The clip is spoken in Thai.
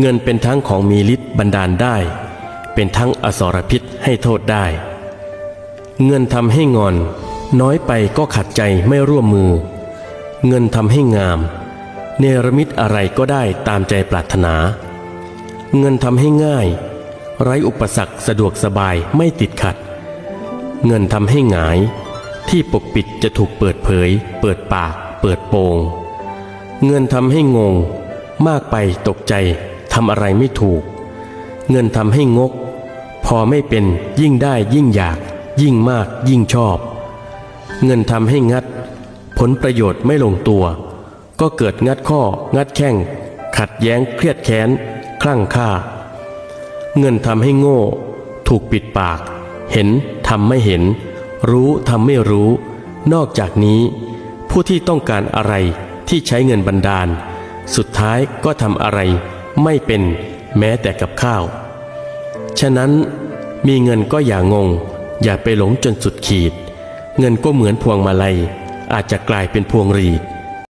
เงินเป็นทั้งของมีฤทธิ์บันดาลได้ เป็นทั้งอสรพิษให้โทษได้ เงินทำให้งอน น้อยไปก็ขัดใจไม่ร่วมมือ เงินทำให้งาม เนรมิตอะไรก็ได้ตามใจปรารถนา เงินทำให้ง่าย ไร้อุปสรรคสะดวกสบายไม่ติดขัด เงินทำให้หงาย ที่ปกปิดจะถูกเปิดเผย เปิดปาก เปิดโปง เงินทำให้งง มากไปตกใจ ทำอะไรไม่ถูก เงินทำให้งก พอไม่เป็นยิ่งได้ยิ่งอยาก ยิ่งมากยิ่งชอบ เงินทำให้งัด ผลประโยชน์ไม่ลงตัว ก็เกิดงัดข้อ งัดแข้ง ขัดแย้งเครียดแค้น คลั่งฆ่า เงินทำให้โง่ ถูกปิดปาก เห็นทำไม่เห็น รู้ทำไม่รู้ นอกจากนี้ ผู้ที่ต้องการอะไรที่ใช้เงินบันดาล สุดท้ายก็ทำอะไร ไม่เป็นแม้แต่กับข้าว ฉะนั้นมีเงินก็อย่างงง อย่าไปหลงจนสุดขีด เงินก็เหมือนพวงมาลัย อาจจะกลายเป็นพวงรีด